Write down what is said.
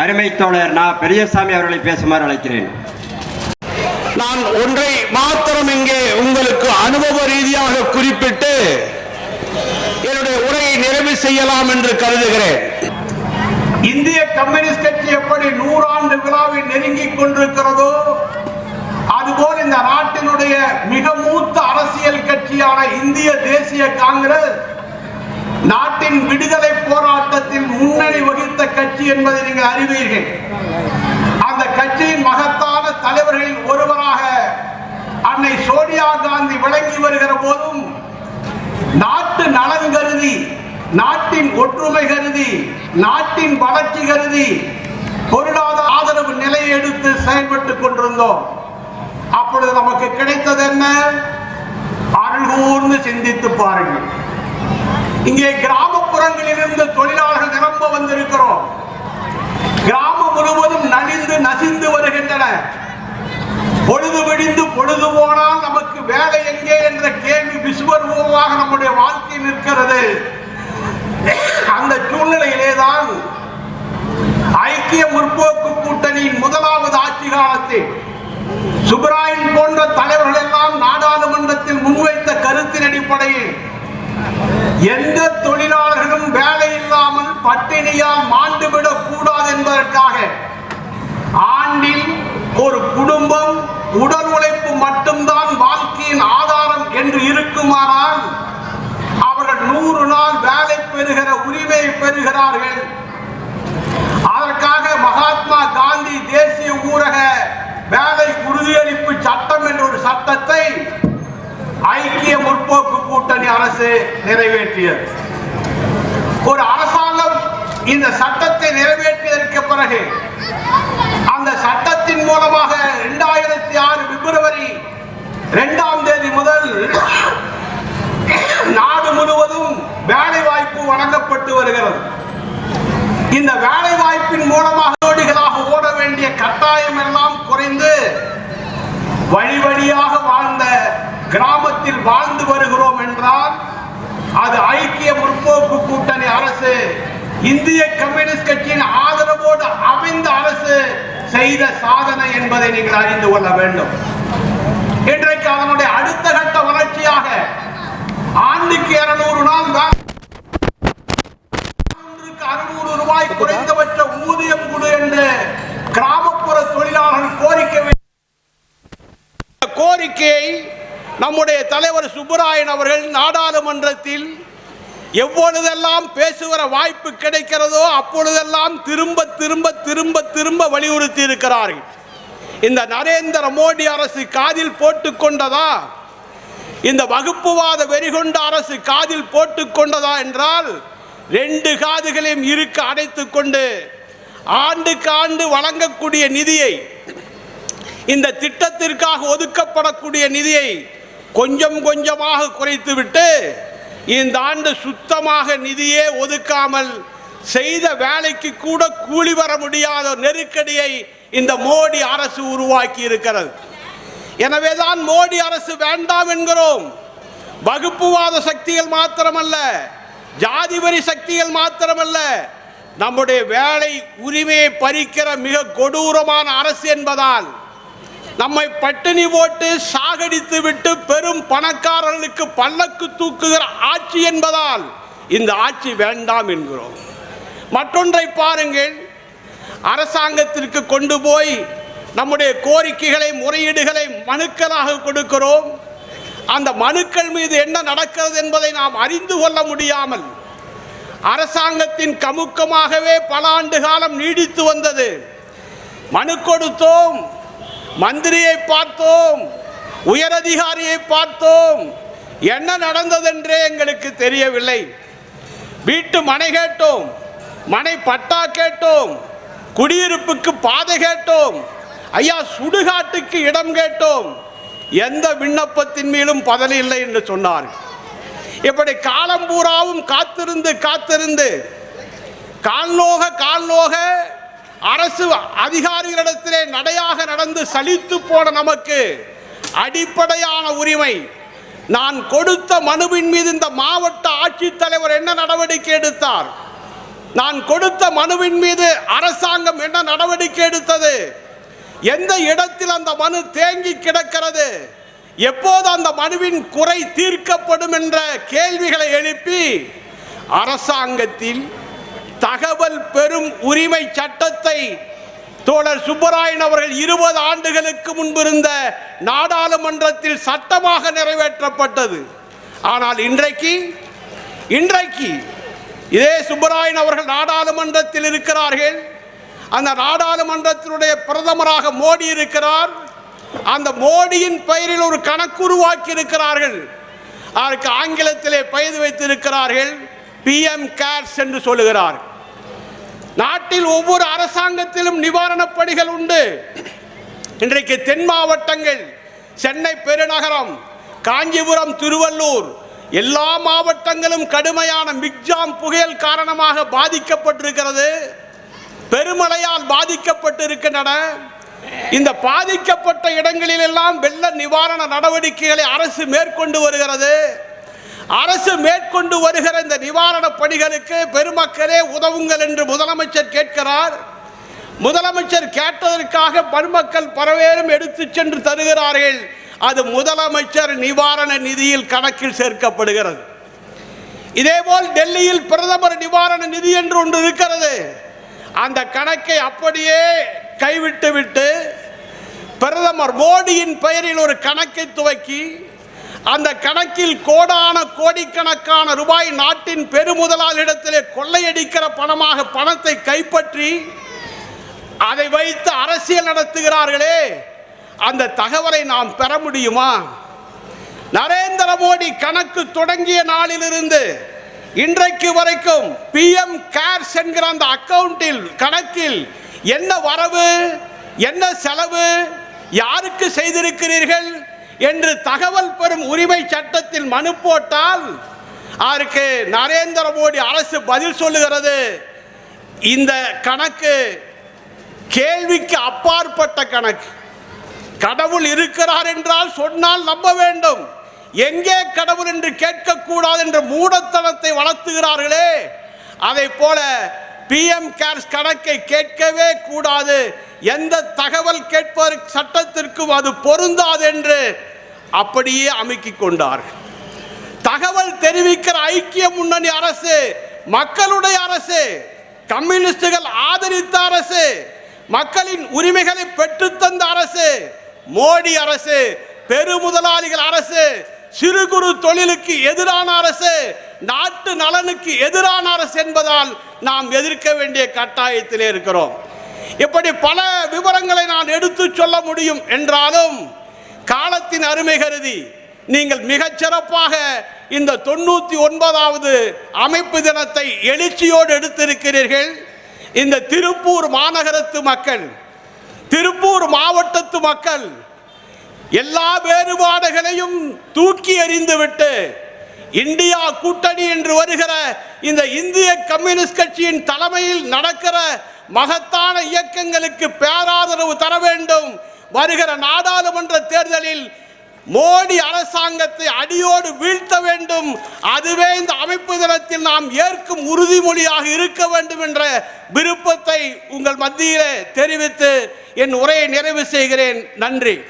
அருமை தோழர் நான் பெரியசாமி அவர்களை பேசுமாறு அழைக்கிறேன். நான் ஒன்றை மாத்திரம் இங்கே உங்களுக்கு அனுபவ ரீதியாக குறிப்பிட்டு என்னுடைய உரையை நிறைவு செய்யலாம் என்று கருதுகிறேன். இந்திய கம்யூனிஸ்ட் கட்சி எப்படி நூறாண்டு விழாவை நெருங்கிக் கொண்டிருக்கிறதோ அதுபோல் இந்த நாட்டினுடைய மிக மூத்த அரசியல் கட்சியான இந்திய தேசிய காங்கிரஸ் நாட்டின் விடுதலை போராட்டத்தில் முன்னணி வகித்த கட்சி என்பதை நீங்கள் அறிவீர்கள். அந்த கட்சியின் மகத்தான தலைவர்களில் ஒருவராக அன்னை சோனியா காந்தி விளங்கி வருகிற போதும் நாட்டு நலன் கருதி நாட்டின் ஒற்றுமை கருதி நாட்டின் வளர்ச்சி கருதி பொருளாதார ஆதரவு நிலையை எடுத்து செயல்பட்டுக் கொண்டிருந்தோம். அப்பொழுது நமக்கு கிடைத்தது என்ன? அருள் கூர்ந்து சிந்தித்து பாருங்கள். இங்கே கிராமப்புறங்களில் இருந்து தொழிலாளர்கள் நிரம்ப வந்திருக்கிறோம். கிராமம் முழுவதும் நலிந்து நசிந்து வருகின்றன. பொழுது விடிந்து பொழுது போனால் நமக்கு வேலை எங்கே என்ற கேள்வி விஸ்வரூபமாக நம்முடைய வாழ்க்கை நிற்கிறது. அந்த சூழ்நிலையிலே தான் ஐக்கிய முற்போக்கு கூட்டணியின் முதலாவது ஆட்சி காலத்தில் சுப்ராயன் போன்ற தலைவர்கள் எல்லாம் நாடாளுமன்றத்தில் முன்வைத்த கருத்தின் அடிப்படையில் எந்த தொழிலாளர்களும் வேலை இல்லாமல் பட்டினியால் மாண்டுவிடக் கூடாது என்பதற்காக ஆண்டில் ஒரு குடும்பம் உடல் உழைப்பு மட்டும்தான் வாழ்க்கையின் ஆதாரம் என்று இருக்குமானால் அவர்கள் நூறு நாள் வேலை பெறுகிற உரிமையை பெறுகிறார்கள். அதற்காக மகாத்மா காந்தி தேசிய ஊரக வேலை உறுதியளிப்பு சட்டம் என்ற ஒரு சட்டத்தை ஐக்கிய முற்போக்கு கூட்டணி அரசு நிறைவேற்றியது. ஒரு அரசாங்கம் இந்த சட்டத்தை நிறைவேற்றியதற்கு பிறகு அந்த சட்டத்தின் மூலமாக இரண்டாயிரத்தி ஆறு பிப்ரவரி இரண்டாம் தேதி முதல் நாடு முழுவதும் வேலை வாய்ப்பு வழங்கப்பட்டு வருகிறது. இந்த வேலை வாய்ப்பின் மூலமாக ஜோடிகளாக ஓட வேண்டிய கட்டாயம் எல்லாம் குறைந்து வழி வழியாக வாழ்ந்த கிராமத்தில் வாழ்ந்து வருகிறோம் அது ஐக்கிய முற்போக்கு கூட்டணி அரசு. இந்திய கம்யூனிஸ்ட் கட்சியின் ஆதரவோடு அமைந்த அரசு செய்த சாதனை என்பதை நீங்கள் அறிந்து கொள்ள வேண்டும். இன்றைக்கு அதனுடைய அடுத்த கட்ட வளர்ச்சியாக ஆண்டுக்கு இருநூறு நாள் வேலை ஒன்றுக்கு அறுநூறு ரூபாய் குறைந்தபட்ச ஊதியம் கொடு என்று கிராமப்புற தொழிலாளர்கள் கோரிக்கை வை- கோரிக்கையை நம்முடைய தலைவர் சுப்பராயன் அவர்கள் நாடாளுமன்றத்தில் எவ்வொழுதெல்லாம் பேசுகிற வாய்ப்பு கிடைக்கிறதோ அப்பொழுதெல்லாம் திரும்ப திரும்ப திரும்ப திரும்ப வலியுறுத்தி இருக்கிறார்கள். இந்த நரேந்திர மோடி அரசு காதில் போட்டுக்கொண்டதா இந்த வகுப்புவாத வெறிகொண்ட அரசு காதில் போட்டுக்கொண்டதா என்றால் ரெண்டு காதுகளையும் இருக்க அடைத்துக் கொண்டு ஆண்டுக்கு ஆண்டு வழங்கக்கூடிய நிதியை இந்த திட்டத்திற்காக ஒதுக்கப்படக்கூடிய நிதியை கொஞ்சம் கொஞ்சமாக குறைத்துவிட்டு இந்த ஆண்டு சுத்தமாக நிதியே ஒதுக்காமல் செய்த வேலைக்கு கூட கூலி வர முடியாத நெருக்கடியை இந்த மோடி அரசு உருவாக்கி இருக்கிறது. எனவேதான் மோடி அரசு வேண்டாம் என்கிறோம். வகுப்புவாத சக்திகள் மாத்திரமல்ல ஜாதி வரி சக்திகள் மாத்திரமல்ல நம்முடைய வேலை உரிமையை பறிக்கிற மிக கொடூரமான அரசு என்பதால் நம்மை பட்டினி போட்டு சாகடித்து விட்டு பெரும் பணக்காரர்களுக்கு பல்லக்கு தூக்குகிற ஆட்சி என்பதால் இந்த ஆட்சி வேண்டாம் என்கிறோம். மற்றொன்றை பாருங்கள். அரசாங்கத்திற்கு கொண்டு போய் நம்முடைய கோரிக்கைகளை முறையீடுகளை மனுக்களாக கொடுக்கிறோம். அந்த மனுக்கள் மீது என்ன நடக்கிறது என்பதை நாம் அறிந்து கொள்ள முடியாமல் அரசாங்கத்தின் கமுக்கமாகவே பல ஆண்டு காலம் நீடித்து வந்தது. மனு கொடுத்தோம். மந்திரியை பார்த்தோம் உயரதிகாரியை பார்த்தோம். என்ன நடந்ததென்றே எங்களுக்கு தெரியவில்லை. வீட்டு மனை கேட்டோம் மனை பட்டா கேட்டோம் குடியிருப்புக்கு பாதை கேட்டோம் ஐயா சுடுகாட்டுக்கு இடம் கேட்டோம். எந்த விண்ணப்பத்தின் மீதும் பதவி இல்லை என்று சொன்னார் இப்படி காலம் பூராவும் காத்திருந்து காத்திருந்து கால்நோக கால்நோக அரசு அதிகாரிகளிடத்திலே நடையாக நடந்து சலித்து போன நமக்கு அடிப்படையான உரிமை. நான் கொடுத்த மனுவின் மீது இந்த மாவட்ட ஆட்சித்தலைவர் என்ன நடவடிக்கை எடுத்தார்? நான் கொடுத்த மனுவின் மீது அரசாங்கம் என்ன நடவடிக்கை எடுத்தது? எந்த இடத்தில் அந்த மனு தேங்கி கிடக்கிறது? எப்போது அந்த மனுவின் குறை தீர்க்கப்படும் என்ற கேள்விகளை எழுப்பி அரசாங்கத்தில் தகவல் பெறும் உரிமை சட்டத்தை தோழர் சுப்பராயன் அவர்கள் இருபது ஆண்டுகளுக்கு முன்பிருந்த நாடாளுமன்றத்தில் சட்டமாக நிறைவேற்றப்பட்டது. ஆனால் இன்றைக்கு இன்றைக்கு இதே சுப்பராயன் அவர்கள் நாடாளுமன்றத்தில் இருக்கிறார்கள். அந்த நாடாளுமன்றத்தினுடைய பிரதமராக மோடி இருக்கிறார். அந்த மோடியின் பெயரில் ஒரு கணக்கு உருவாக்கி இருக்கிறார்கள். அதற்கு ஆங்கிலத்திலே பெயர் வைத்திருக்கிறார்கள். பிஎம் கேர்ஸ் என்று சொல்லுகிறார்கள் நாட்டில் ஒவ்வொரு அரசாங்கத்திலும் நிவாரணப் பணிகள் உண்டு. இன்றைக்கு தென் மாவட்டங்கள் சென்னை பெருநகரம் காஞ்சிபுரம் திருவள்ளூர் எல்லா மாவட்டங்களும் கடுமையான மிக்ஜாம் புயல் காரணமாக பாதிக்கப்பட்டிருக்கிறது. பெருமழையால் பாதிக்கப்பட்டிருக்கின்றன. இந்த பாதிக்கப்பட்ட இடங்களிலெல்லாம் வெள்ள நிவாரண நடவடிக்கைகளை அரசு மேற்கொண்டு வருகிறது. அரசு மேற்கொண்டு வருகிற இந்த நிவாரண பணிகளுக்கு பெருமக்களே உதவுங்கள் என்று முதலமைச்சர் கேட்கிறார். முதலமைச்சர் கேட்டதற்காக பன்மக்கள் பரவேறும் எடுத்து சென்று தருகிறார்கள். அது முதலமைச்சர் நிவாரண நிதியில் கணக்கில் சேர்க்கப்படுகிறது. இதேபோல் டெல்லியில் பிரதமர் நிவாரண நிதி என்று ஒன்று இருக்கிறது. அந்த கணக்கை அப்படியே கைவிட்டு விட்டு பிரதமர் மோடியின் பெயரில் ஒரு கணக்கை துவக்கி அந்த கணக்கில் கோடான கோடிக்கணக்கான ரூபாய் நாட்டின் பெருமுதலாளிடத்திலே கொள்ளையடிக்கிற பணமாக பணத்தை கைப்பற்றி அதை வைத்து அரசியல் நடத்துகிறார்களே அந்த தகவலை நாம் பெற முடியுமா? நரேந்திர மோடி கணக்கு தொடங்கிய நாளிலிருந்து இன்றைக்கு வரைக்கும் பிஎம் கேர்ஸ் என்கிற அந்த அக்கவுண்டில் கணக்கில் என்ன வரவு என்ன செலவு யாருக்கு செய்திருக்கிறீர்கள்? என்று தகவல் பெறும் உரிமை சட்டத்தில் மனு போட்டால் அதற்கு நரேந்திர மோடி அரசு பதில் சொல்லுகிறது. இந்த கணக்கு கேள்விக்கு அப்பாற்பட்ட கணக்கு. கடவுள் இருக்கிறார் என்றால் சொன்னால் நம்ப வேண்டும். எங்கே கடவுள் என்று கேட்கக்கூடாது என்ற மூடத்தனத்தை வளர்த்துகிறார்களே. அதை போல பிஎம் கேர்ஸ் கணக்கை கேட்கவே கூடாது. எந்த தகவல் கேட்பார் சட்டத்திற்கும் அது பொருந்தாது என்று அப்படியே அமைக்கி கொண்டார்கள். தகவல் தெரிவிக்கிற ஐக்கிய முன்னணி அரசு மக்களுடைய அரசு கம்யூனிஸ்டுகள் ஆதரித்த அரசு மக்களின் உரிமைகளை பெற்றுத்தந்த அரசு மோடி அரசு பெருமுதலாளிகள் அரசு சிறு குறு தொழிலுக்கு எதிரான அரசு நாட்டு நலனுக்கு எதிரான அரசு என்பதால் நாம் எதிர்க்க வேண்டிய கட்டாயத்திலே இருக்கிறோம். இப்படி பல விவரங்களை நான் எடுத்து சொல்ல முடியும் என்றாலும் காலத்தின் அருமை கருதி நீங்கள் மிகச் சிறப்பாக இந்த தொண்ணூற்றி ஒன்பதாவது அமைப்பு தினத்தை எழுச்சியோடு எடுத்திருக்கிறீர்கள். இந்த திருப்பூர் மாநகரத்து மக்கள் திருப்பூர் மாவட்டத்து மக்கள் எல்லா வேறுபாடுகளையும் தூக்கி எறிந்துவிட்டு இந்தியா கூட்டணி என்று வருகிற இந்த இந்திய கம்யூனிஸ்ட் கட்சியின் தலைமையில் நடக்கிற மகத்தான இயக்கங்களுக்கு பேராதரவு தர வேண்டும். வருகிற நாடாளுமன்ற தேர்தலில் மோடி அரசாங்கத்தை அடியோடு வீழ்த்த வேண்டும். அதுவே இந்த அமைப்பு தினத்தில் நாம் ஏற்கும் உறுதிமொழியாக இருக்க வேண்டும் என்ற விருப்பத்தை உங்கள் மத்தியிலே தெரிவித்து என் உரையை நிறைவு செய்கிறேன். நன்றி.